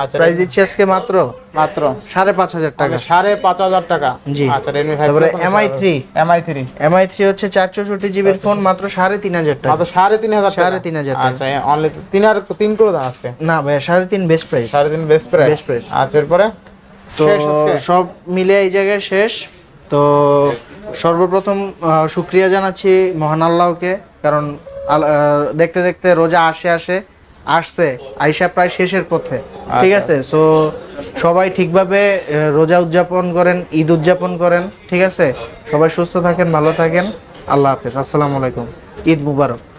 আচ্ছা প্রাইস দিচ্ছে আজকে মাত্র মাত্র? সাড়ে পাঁচ হাজার টাকা। সাড়ে পাঁচ হাজার টাকা। জি। আচ্ছা রেডমি ফাইভ তারপরে MI 3 MI three MI three হচ্ছে চার চৌষট্টি জিবির ফোন মাত্র সাড়ে তিন হাজার টাকা। মাত্র সাড়ে তিন হাজার টাকা। সাড়ে তিন হাজার টাকা। আচ্ছা অনলি তিন তিন করে আজকে। না ভাই সাড়ে তিন বেস্ট প্রাইস সাড়ে তিন বেস্ট প্রাইস Best price। আচ্ছা এরপরে? তো সব মিলে এই জায়গায় শেষ। তো সর্বপ্রথম শুক্রিয়া জানাচ্ছি মহান আল্লাহকে। কারণ দেখতে দেখতে রোজা আসে আসে। আসছে আইসা প্রায় শেষের পথে। ঠিক আচ্ছা। আছে? সো সবাই ঠিকভাবে রোজা উদযাপন করেন ঈদ উদযাপন করেন ঠিক আছে? সবাই সুস্থ থাকেন ভালো থাকেন। আল্লাহ হাফেজ। আসসালামু আলাইকুম। ঈদ মুবারক।